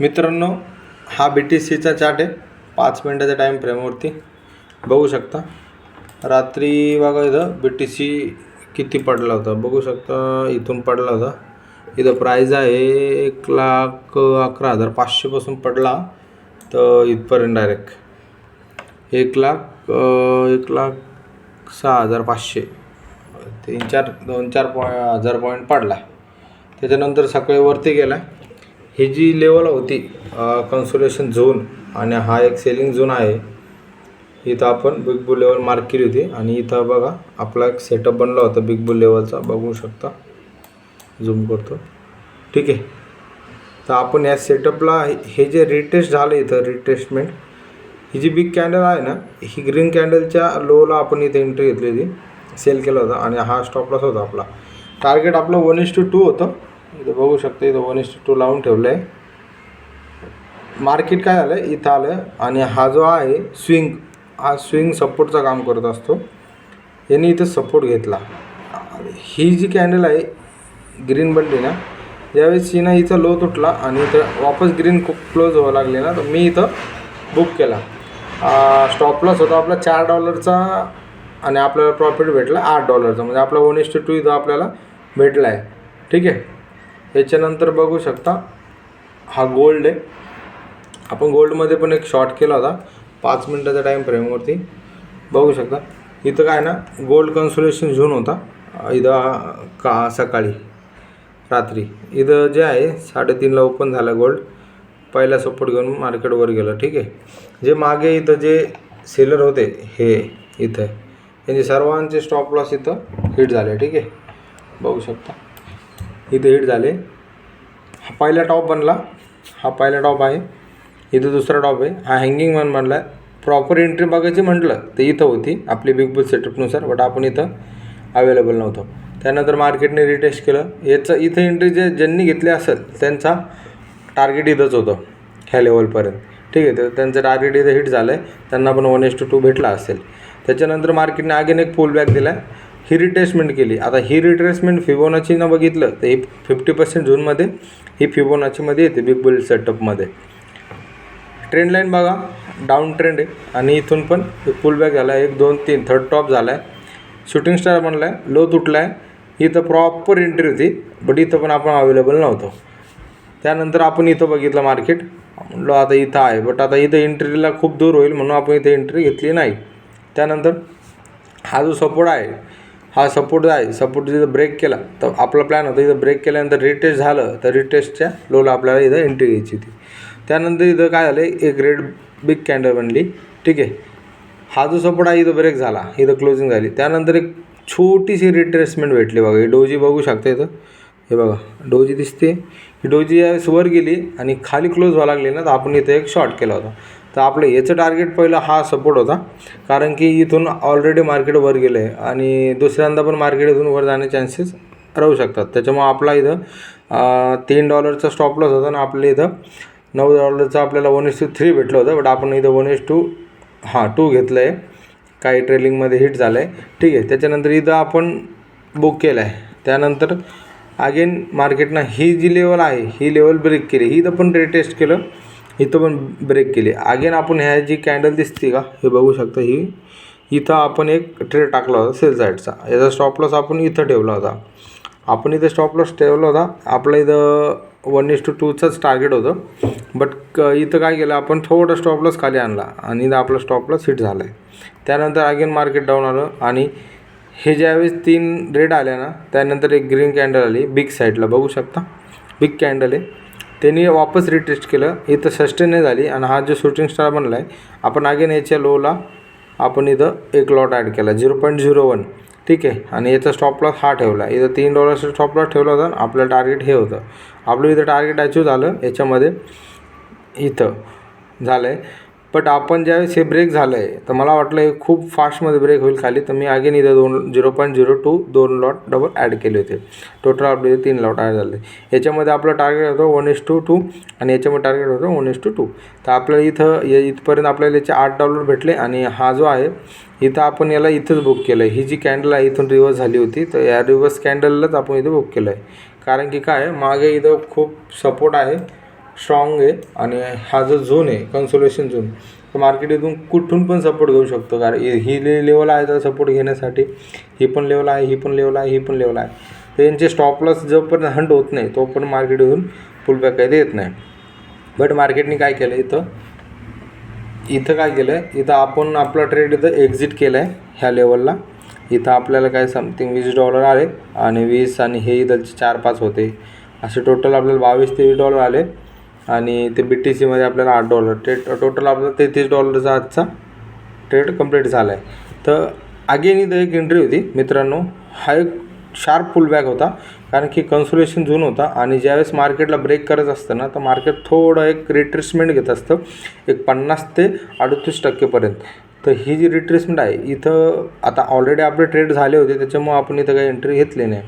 मित्रांनो हा बी टी सीचा चार्ट आहे. पाच मिनटाच्या टाईम फ्रेमवरती बघू शकता. रात्री बघा इथं बी टी सी किती पडला होता. बघू शकता इथून पडला होता. इथं प्राईज आहे एक लाख अकरा हजार पाचशेपासून पडला तर इथपर्यंत डायरेक्ट एक लाख एक लाख सहा हजार पाचशे. तीन चार दोन चार पॉ हजार पॉईंट पडला. त्याच्यानंतर सकाळी वरती गेला ही जी लेवल होती कन्सोलेशन झोन आणि हा एक सेलिंग झोन आहे इथं आपण बिग बुल लेवल मार्क केली होती आणि इथं बघा आपला एक सेटअप बनला होता बिग बुल लेवलचा बघू शकता. झूम करतो. ठीक आहे. तर आपण या सेटअपला हे जे रिटेस्ट झालं इथं रिटेस्टमेंट ही जी बिग कॅन्डल आहे ना ही ग्रीन कॅन्डलच्या लोला आपण इथे एंट्री घेतली होती. सेल केला होता आणि हा स्टॉप लॉस होता आपला. टार्गेट आपलं वन इस टू टू होतं. इथं बघू शकता इथं वन इस टू टू लावून ठेवलं आहे मार्केट काय झालं आहे इथं आलं आणि हा जो आहे स्विंग हा स्विंग सपोर्टचं काम करत असतो. यांनी इथं सपोर्ट घेतला. ही जी कॅन्डल आहे ग्रीन बनली ना यावेळेस हिनं इथं लो तुटला आणि इथं वापस ग्रीन क्लोज व्हावं लागले ना तर मी इथं बुक केला. स्टॉप लॉस होता आपला चार डॉलरचा आणि आपल्याला प्रॉफिट भेटला आठ डॉलरचा म्हणजे आपला वन इस टू इथं आपल्याला भेटला आहे ठीक आहे? याच्यानंतर बघू शकता हा गोल्ड आहे. आपण गोल्डमध्ये पण एक शॉर्ट केला होता पाच मिनटाच्या टाईम फ्रेमवरती बघू शकता इथं काय ना गोल्ड कन्सोलेशन झोन होता. इथं का सकाळी रात्री. इथं जे आहे साडेतीनला ओपन झाला गोल्ड पहिला सपोर्ट घेऊन मार्केटवर गेलं ठीक आहे. जे मागे इथं जे सेलर होते हे इथं. यांचे सर्वांचे स्टॉप लॉस इथं हिट झाले ठीक आहे. बघू शकता. इथे हिट झाले. हा पहिला टॉप बनला. हा पहिला टॉप आहे. इथं दुसरा टॉप आहे. हा हँगिंग वन बनला. आहे प्रॉपर एंट्री बघायची म्हटलं तर इथं होती. आपली बिग बुल सेटअपनुसार बट आपण इथं अवेलेबल नव्हतं. त्यानंतर मार्केटने रिटेस्ट केलं. याचं इथं एंट्री जे ज्यांनी घेतले असेल त्यांचा टार्गेट इथंच होतं. ह्या लेवलपर्यंत ठीक आहे तर त्यांचं टार्गेट इथं हिट झालं आहे त्यांना पण वन एस टू टू भेटला असेल. त्याच्यानंतर मार्केटने अगेन एक पुल बॅक दिला ही रिट्रेसमेंट केली. आता ही रिट्रेसमेंट फिबोनाचीनं बघितलं तर ही फिफ्टी पर्सेंट झोनमध्ये ही फिबोनाचीमध्ये येते बिग बुल सेटअपमध्ये ट्रेंड लाईन बघा डाऊन ट्रेंड आहे. आणि इथून पण पुल बॅक झाला आहे. एक दोन तीन थर्ड टॉप झाला आहे शूटिंग स्टार बनला आहे लो तुटला आहे इथं प्रॉपर एंट्री होती बट इथं पण आपण अवेलेबल नव्हतो. त्यानंतर आपण इथं बघितलं मार्केट म्हणलो आता इथं आहे बट आता इथं एंट्रीला खूप दूर होईल म्हणून आपण इथं एंट्री घेतली नाही. त्यानंतर हा जो सपोर्ट आहे हा सपोर्ट आहे. सपोर्ट जिथं ब्रेक केला तर आपला प्लॅन होता इथं ब्रेक केल्यानंतर रिटेस्ट झालं तर रिटेस्टच्या लोला आपल्याला इथं एंट्री घ्यायची होती. त्यानंतर इथं काय झालं एक रेड बिग कॅन्डल बनली. ठीक आहे. हा जो सपोर्ट आहे इथं ब्रेक झाला. इथं क्लोजिंग झाली. त्यानंतर एक छोटीशी रिट्रेसमेंट भेटली बघा. ही डोजी बघू शकता इथं. हे बघा. डोजी दिसते. ही डोजी यावेळेस वर गेली आणि खाली क्लोज व्हायला लागली ना तर आपण इथं एक शॉर्ट केला होता. तर आपलं याचं टार्गेट पहिलं हा सपोर्ट होता. कारण की इथून ऑलरेडी मार्केट वर गेलं आहे आणि दुसऱ्यांदा पण मार्केट इथून वर जाण्या चान्सेस राहू शकतात. त्याच्यामुळं आपला इथं तीन डॉलरचा स्टॉप लॉस होता आणि आपल्या इथं नऊ डॉलरचं आपल्याला वन एस टू थ्री भेटलं होतं. बट आपण इथं वन एस टू हां टू घेतलं आहे काही ट्रेलिंगमध्ये हिट झालं आहे ठीक आहे. त्याच्यानंतर इथं आपण बुक केलं आहे त्यानंतर अगेन मार्केटनं ही जी लेवल आहे ही लेवल ब्रेक केली. ही इथं पण रेटेस्ट केलं. इथं पण ब्रेक केली. अगेन आपण ह्या जी कॅन्डल दिसते का हे बघू शकता ही. इथं आपण एक ट्रेड टाकला होता सेल साईडचा याचा स्टॉप लॉस आपण इथं ठेवला होता. आपण इथं स्टॉप लॉस ठेवला होता. आपला इथं वन इस टू टूचंच टार्गेट होतं. बट क इथं काय केलं आपण थोडं स्टॉप लॉस खाली आणला. आणि इथं आपला स्टॉप लॉस हिट झाला आहे त्यानंतर अगेन मार्केट डाऊन आलं. आणि हे ज्यावेळेस तीन रेड आल्या ना त्यानंतर एक ग्रीन कॅन्डल आली. बिग साईडला बघू शकता. बिग कॅन्डल आहे. त्यांनी वापस रिटेस्ट केलं. इथं सस्टेन नाही झाली. आणि हा जो शूटिंग स्टार बनला आहे आपण अगेन याच्या लोला आपण इथं एक लॉट ॲड केला. झिरो पॉईंट झिरो वन ठीक आहे? आणि याचा स्टॉप लॉस हा ठेवला. इथं तीन डॉलरचा स्टॉप लॉस ठेवला होता आणि आपलं टार्गेट हे होतं. आपलं इथं टार्गेट अचीव झालं. याच्यामध्ये इथं झालं आहे बट आपण ज्यावेळेस हे ब्रेक झालं आहे तर मला वाटलं हे खूप फास्टमध्ये ब्रेक होईल खाली. तर मी अगेन इथं दोन झिरो पॉईंट झिरो टू दोन लॉट डबल ॲड केले होते. टोटल आपले तीन लॉट ॲड झाले. याच्यामध्ये आपलं टार्गेट होतं वन एस टू टू आणि याच्यामध्ये टार्गेट होतं वन एस टू टू तर आपल्याला इथं या इथपर्यंत आपल्याला याचे आठ डॉलर भेटले आणि हा जो आहे इथं आपण याला इथंच बुक केलं आहे ही जी कॅन्डल आहे इथून रिवर्स झाली होती तर या रिवर्स कॅन्डललाच आपण इथं बुक केलं आहे कारण की काय आहे, मागे इथं खूप सपोर्ट आहे. स्ट्रॉंग आहे आणि हा जो झोन आहे कन्सोलेशन झोन तर मार्केट इथून कुठून पण सपोर्ट घेऊ शकतो. कारण ही- ले लेवल आहे तर सपोर्ट घेण्यासाठी ही पण लेवल आहे ही पण लेवल आहे ही पण लेवल आहे. तर यांचे स्टॉपलॉस जोपर्यंत हंट होत नाही तोपर्यंत मार्केट इथून पुलबॅक काही देत नाही. बट मार्केटने काय केलं इथं? इथं काय केलं आहे इथं आपण आपला ट्रेड इथं एक्झिट केला आहे ह्या लेवलला इथं आपल्याला काय समथिंग वीस डॉलर आले आणि वीस आणि हे इथं चार पाच होते. असे टोटल आपल्याला बावीस तेवीस डॉलर आले आणि ते बी टी सीमध्ये आपल्याला आठ डॉलर ट्रेड टोटल आपला तेहतीस डॉलरचा आजचा ट्रेड कंप्लीट झाला आहे तर अगेन इथं एक एंट्री होती. मित्रांनो हा एक शार्प पुलबॅक होता. कारण की कन्सोलेशन झोन होता. आणि ज्यावेळेस मार्केटला ब्रेक करत असतं ना तर मार्केट थोडं एक रिट्रेसमेंट घेत असतं. एक पन्नास ते अडतीस टक्केपर्यंत तर ही जी रिट्रेसमेंट आहे इथं आता ऑलरेडी आपले ट्रेड झाले होते. त्याच्यामुळं आपण इथं काही एंट्री घेतली नाही.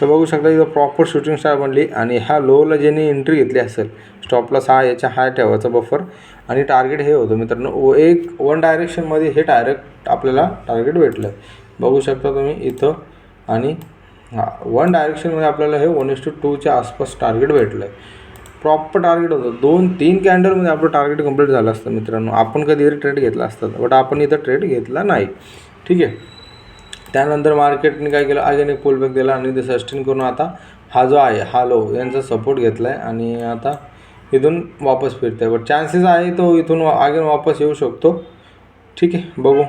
तर बघू शकता इथं प्रॉपर शूटिंग स्टार बनली आणि ह्या लोला ज्यांनी एंट्री घेतली असेल स्टॉपला सहा याच्या हाय ठेवायचा बफर आणि टार्गेट हे होतं. मित्रांनो व एक वन डायरेक्शनमध्ये हे डायरेक्ट आपल्याला टार्गेट भेटलं. बघू शकता तुम्ही इथं आणि हां वन डायरेक्शनमध्ये आपल्याला हे वन एस टू टूच्या आसपास टार्गेट भेटलं. आहे प्रॉपर टार्गेट होतं. दोन तीन कॅन्डलमध्ये आपलं टार्गेट कंप्लीट झालं असतं मित्रांनो. आपण कधी ट्रेड घेतला असतात बट आपण इथं ट्रेड घेतला नाही. ठीक आहे? त्यानंतर मार्केटने काय केलं? अगेन एक पुलबॅक दिला आणि ते सस्टेन करून आता हा जो आहे हा लो यांचा सपोर्ट घेतला आहे आणि आता इथून वापस फिरत आहे बट चान्सेस आहे तो इथून अगेन वापस येऊ शकतो. ठीक आहे बघू.